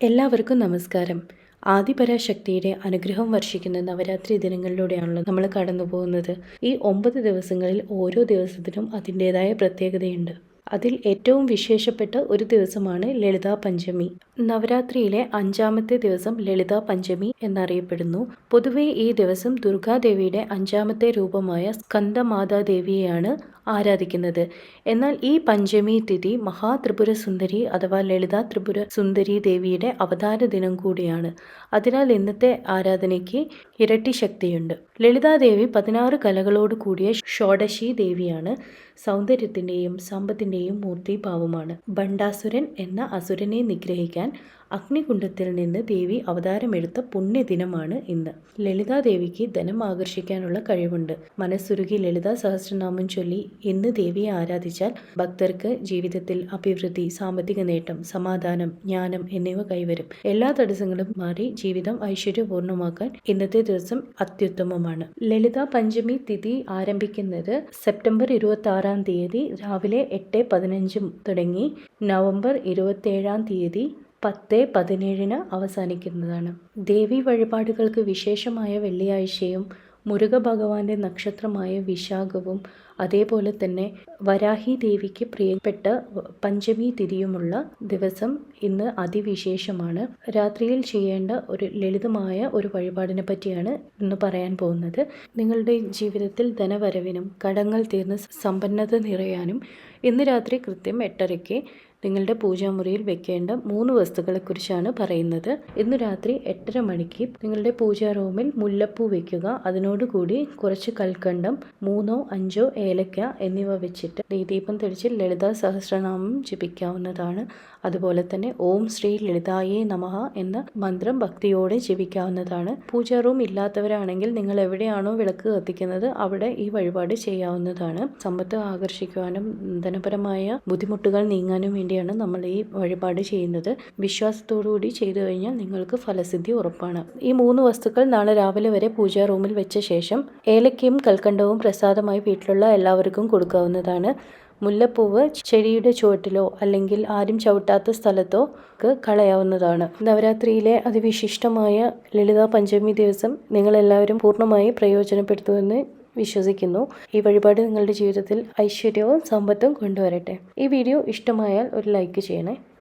എല്ലാവർക്കും നമസ്കാരം. ആദിപരാശക്തിയുടെ അനുഗ്രഹം വർഷിക്കുന്ന നവരാത്രി ദിനങ്ങളിലൂടെയാണല്ലോ നമ്മൾ കടന്നു പോകുന്നത് ഈ ഒമ്പത് ദിവസങ്ങളിൽ ഓരോ ദിവസത്തിനും അതിന്റെതായ പ്രത്യേകതയുണ്ട്. അതിൽ ഏറ്റവും വിശേഷപ്പെട്ട ഒരു ദിവസമാണ് ലളിതാ പഞ്ചമി. നവരാത്രിയിലെ അഞ്ചാമത്തെ ദിവസം ലളിതാ പഞ്ചമി എന്നറിയപ്പെടുന്നു. പൊതുവെ ഈ ദിവസം ദുർഗാദേവിയുടെ അഞ്ചാമത്തെ രൂപമായ സ്കന്ദമാതാദേവിയെയാണ് ആരാധിക്കുന്നത്. എന്നാൽ ഈ പഞ്ചമി തിഥി മഹാത്രിപുര സുന്ദരി അഥവാ ലളിത ത്രിപുര സുന്ദരി ദേവിയുടെ അവതാര ദിനം കൂടിയാണ്. അതിനാൽ ഇന്നത്തെ ആരാധനയ്ക്ക് ഇരട്ടി ശക്തിയുണ്ട്. ലളിതാദേവി പതിനാറ് കലകളോട് കൂടിയ ഷോഡശി ദേവിയാണ് സൗന്ദര്യത്തിന്റെയും സമ്പത്തിന്റെയും മൂർത്തിഭാവമാണ്. ഭണ്ഡാസുരൻ എന്ന അസുരനെ നിഗ്രഹിക്കാൻ അഗ്നികുണ്ഡത്തിൽ നിന്ന് ദേവി അവതാരമെടുത്ത പുണ്യദിനമാണ് ഇന്ന്. ലളിതാദേവിക്ക് ധനം ആകർഷിക്കാനുള്ള കഴിവുണ്ട്. മനസ്സുരുകി ലളിതാ സഹസ്രനാമം ചൊല്ലി ഇന്ന് ദേവിയെ ആരാധിച്ചാൽ ഭക്തർക്ക് ജീവിതത്തിൽ അഭിവൃദ്ധി സാമ്പത്തിക നേട്ടം സമാധാനം ജ്ഞാനം എന്നിവ കൈവരും. എല്ലാ തടസ്സങ്ങളും മാറി ജീവിതം ഐശ്വര്യപൂർണമാക്കാൻ ഇന്നത്തെ ദിവസം അത്യുത്തമമാണ്. ലളിത പഞ്ചമി തിഥി ആരംഭിക്കുന്നത് സെപ്റ്റംബർ ഇരുപത്തി ആറാം തീയതി രാവിലെ എട്ട് പതിനഞ്ചും തുടങ്ങി നവംബർ ഇരുപത്തേഴാം തീയതി പത്ത് പതിനേഴിന് അവസാനിക്കുന്നതാണ്. ദേവി വഴിപാടുകൾക്ക് വിശേഷമായ വെള്ളിയാഴ്ചയും മുരുക ഭഗവാന്റെ നക്ഷത്രമായ വിശാഖവും അതേപോലെ തന്നെ വരാഹി ദേവിക്ക് പ്രിയപ്പെട്ട പഞ്ചമി തിഥിയുമുള്ള ദിവസം ഇന്ന് അതിവിശേഷമാണ്. രാത്രിയിൽ ചെയ്യേണ്ട ഒരു ലളിതമായ ഒരു വഴിപാടിനെ പറ്റിയാണ് ഇന്ന് പറയാൻ പോകുന്നത്. നിങ്ങളുടെ ജീവിതത്തിൽ ധനവരവിനും കടങ്ങൾ തീർന്ന് സമ്പന്നത നിറയാനും ഇന്ന് രാത്രി കൃത്യം എട്ടരയ്ക്ക് നിങ്ങളുടെ പൂജാമുറിയിൽ വെക്കേണ്ട മൂന്ന് വസ്തുക്കളെക്കുറിച്ചാണ് പറയുന്നത്. ഇന്ന് രാത്രി എട്ടര മണിക്ക് നിങ്ങളുടെ പൂജാ റൂമിൽ മുല്ലപ്പൂ വെക്കുക. അതിനോടുകൂടി കുറച്ച് കൽക്കണ്ടം മൂന്നോ അഞ്ചോ ഏലക്ക എന്നിവ വെച്ചിട്ട് ദീപം തെളിച്ച് ലളിതാ സഹസ്രനാമം ജപിക്കാവുന്നതാണ്. അതുപോലെ തന്നെ ഓം ശ്രീ ലളിതായേ നമഹ എന്ന മന്ത്രം ഭക്തിയോടെ ജപിക്കാവുന്നതാണ്. പൂജാ റൂം ഇല്ലാത്തവരാണെങ്കിൽ നിങ്ങൾ എവിടെയാണോ വിളക്ക് കത്തിക്കുന്നത് അവിടെ ഈ വഴിപാട് ചെയ്യാവുന്നതാണ്. സമ്പത്ത് ആകർഷിക്കുവാനും ധനപരമായ ബുദ്ധിമുട്ടുകൾ നീങ്ങാനും വേണ്ടിയാണ് നമ്മൾ ഈ വഴിപാട് ചെയ്യുന്നത്. വിശ്വാസത്തോടുകൂടി ചെയ്തു കഴിഞ്ഞാൽ നിങ്ങൾക്ക് ഫലസിദ്ധി ഉറപ്പാണ്. ഈ മൂന്ന് വസ്തുക്കൾ നാളെ രാവിലെ വരെ പൂജാ റൂമിൽ വെച്ച ശേഷം ഏലക്കയും കൽക്കണ്ടവും പ്രസാദമായി വീട്ടിലുള്ള എല്ലാവർക്കും കൊടുക്കാവുന്നതാണ്. മുല്ലപ്പൂവ് ചെടിയുടെ ചുവട്ടിലോ അല്ലെങ്കിൽ ആരും ചവിട്ടാത്ത സ്ഥലത്തോ കളയാവുന്നതാണ്. നവരാത്രിയിലെ അതിവിശിഷ്ടമായ ലളിതാ പഞ്ചമി ദിവസം നിങ്ങളെല്ലാവരും പൂർണമായി പ്രയോജനപ്പെടുത്തുമെന്ന് വിശ്വസിക്കുന്നു. ഈ വഴിപാട് നിങ്ങളുടെ ജീവിതത്തിൽ ഐശ്വര്യവും സമ്പത്തും കൊണ്ടുവരട്ടെ. ഈ വീഡിയോ ഇഷ്ടമായാൽ ഒരു ലൈക്ക് ചെയ്യണേ.